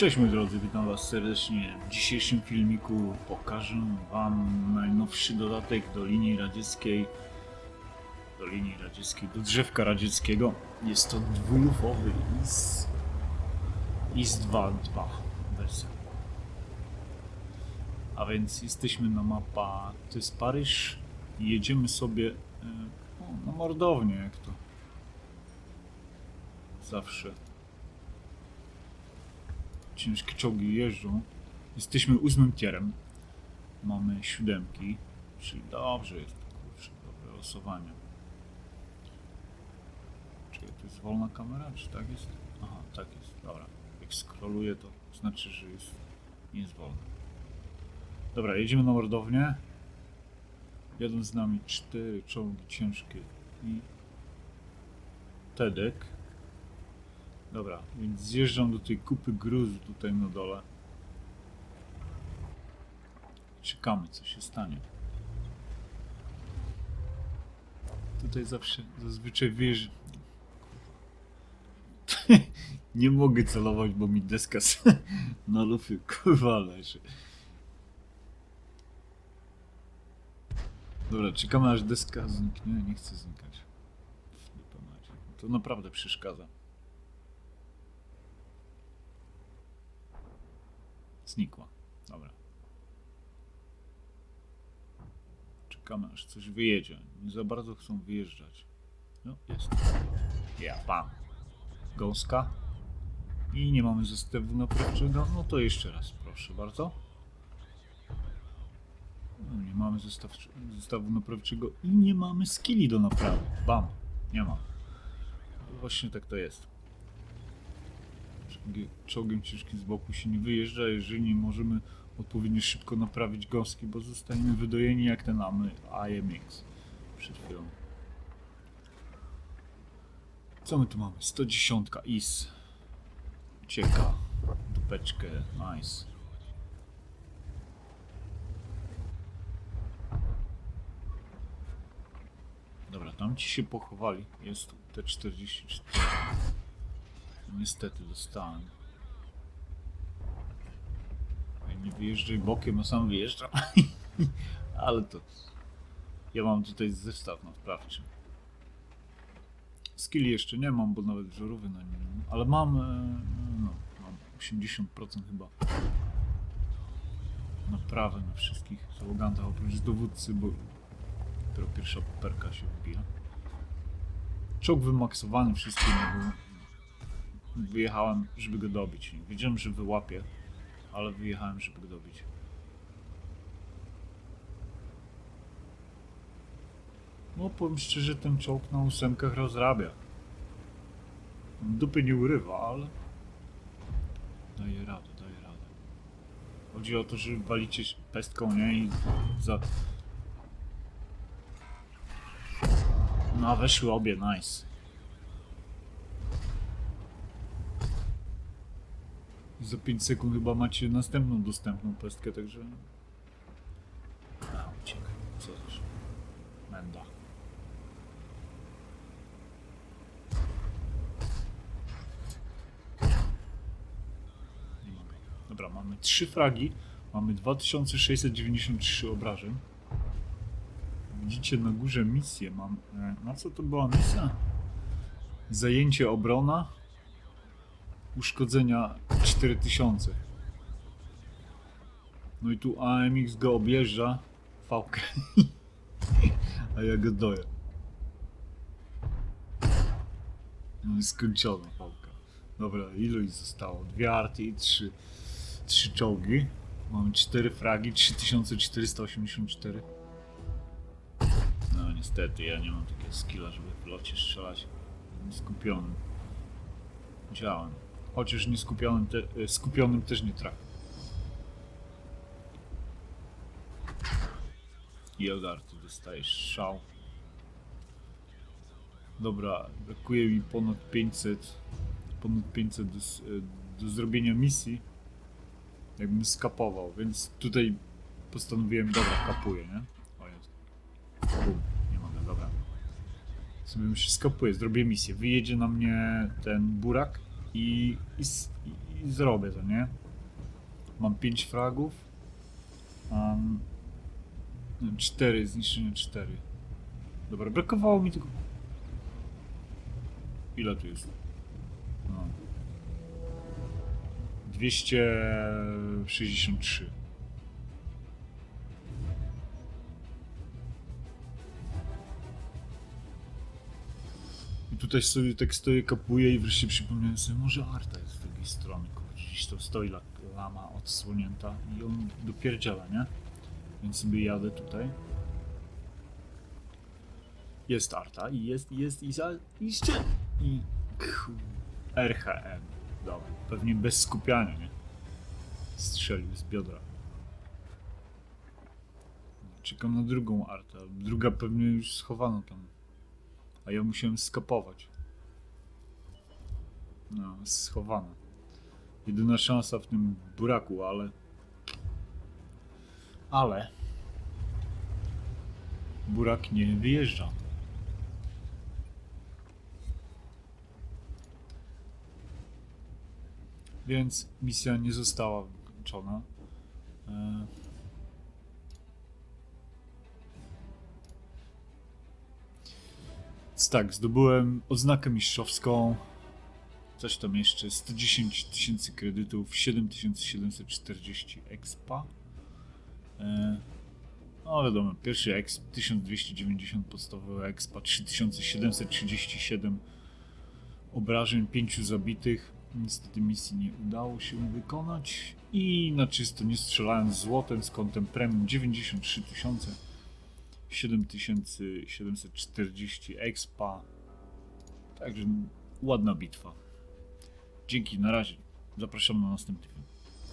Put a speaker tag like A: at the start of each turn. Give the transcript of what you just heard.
A: Cześć moi drodzy, witam was serdecznie. W dzisiejszym filmiku pokażę wam najnowszy dodatek do linii radzieckiej. Do linii radzieckiej, do drzewka radzieckiego. Jest to dwulufowy IS... IS-2 2 wersja. A więc jesteśmy na mapa, to jest Paryż i jedziemy sobie e, o, na mordownię, jak to zawsze ciężkie czołgi jeżdżą. Jesteśmy ósmym tierem. Mamy siódemki, czyli dobrze jest, kurczę, dobre losowanie. Czy to jest wolna kamera, czy tak jest? Aha, tak jest, dobra. Jak scrolluję to znaczy, że jest, nie jest wolna. Dobra, jedziemy na mordownię. Jadą z nami cztery czołgi ciężkie i Tedek. Dobra, więc zjeżdżam do tej kupy gruzu tutaj na dole. Czekamy, co się stanie. Tutaj zawsze, zazwyczaj wiesz... Nie mogę celować, bo mi deska na lufy kurwa leży. Dobra, czekamy aż deska zniknie. Nie chcę znikać. To naprawdę przeszkadza. Znikła. Dobra. Czekamy aż coś wyjedzie. Nie za bardzo chcą wyjeżdżać. No, jest. Ja, pan. Gąska. I nie mamy zestawu naprawczego. No to jeszcze raz, proszę bardzo. No, nie mamy zestaw, zestawu naprawczego i nie mamy skilli do naprawy. Bam. Nie ma. Właśnie tak to jest. Czołgi- Czołgiem ciężkim z boku się nie wyjeżdża, jeżeli nie możemy odpowiednio szybko naprawić gąski, bo zostaniemy wydojeni jak ten amy IMX przed chwilą. Co my tu mamy? 110 IS. Ucieka. Dupeczkę. Nice. Dobra, tam ci się pochowali. Jest T44. Niestety dostałem. Nie wyjeżdżaj bokiem, a sam wyjeżdżam. Ale to... Ja mam tutaj zestaw naprawczy. Skilli jeszcze nie mam, bo nawet żarówy na nim mam. Ale mam... e, No, mam 80% chyba. Naprawy na wszystkich załogantach, oprócz dowódcy, bo dopiero pierwsza perka się wbija. Czołg wymaksowany, wszystkie nie było wyjechałem, żeby go dobić. Wiedziałem, że wyłapię, ale wyjechałem, żeby go dobić. No, powiem szczerze, ten czołg na ósemkach rozrabia. Dupy nie urywa, ale daje radę, daje radę. Chodzi o to, że walicie pestką, nie? I za... No, weszły obie, nice. Za 5 sekund chyba macie następną dostępną pestkę, także... A, uciekaj, co też? Menda. Nie mogę. Dobra, mamy 3 fragi, mamy 2693 obrażeń. Widzicie na górze misję mam. e, Na co to była misja? Zajęcie obrona, uszkodzenia 4000. No i tu AMX go objeżdża, fałkę, a ja go doję. No i skończona fałka. Dobra, ilu ich zostało? Dwie arty i trzy, trzy czołgi. Mamy cztery fragi, 3484. No niestety, ja nie mam takiego skilla, żeby w locie strzelać. Skupionym. Działam. Chociaż nie skupionym, te, e, skupionym też nie trafię. I od arty dostajesz szał. Dobra, brakuje mi ponad 500. Ponad 500 do, e, do zrobienia misji. Jakbym skapował, więc tutaj postanowiłem, dobra, kapuję, nie? O jest. Bum, nie mogę, dobra. Sobie się skapuję, zrobię misję. Wyjedzie na mnie ten burak i, i, i, zrobię to, nie? Mam 5 fragów. Mam 4, zniszczenie 4. Dobra, brakowało mi tylko. Ile tu jest? No. 263. tutaj sobie tak stoję, kapuję i wreszcie przypomniałem sobie, może Arta jest z drugiej strony, kurczę, gdzieś to stoi la- lama odsłonięta i on dopierdziela, nie? Więc sobie jadę tutaj. Jest Arta i jest, jest i za, i jeszcze, i ku- RHM. Dobra, pewnie bez skupiania, nie? Strzelił z biodra. Czekam na drugą Artę, druga pewnie już schowano tam. A ja musiałem skapować. No, schowana. Jedyna szansa w tym buraku, ale... Ale... Burak nie wyjeżdża. Więc misja nie została wykończona. Więc tak, zdobyłem odznakę mistrzowską. Coś tam jeszcze. 110 tysięcy kredytów, 7740 expa. E, no wiadomo, pierwszy exp 1290 podstawowy expa, 3737 obrażeń, 5 zabitych. Niestety misji nie udało się wykonać. I na czysto nie strzelałem złotem z kątem premium 93 tysiące. 7740 expa. Także ładna bitwa. Dzięki, na razie. Zapraszam na następny film.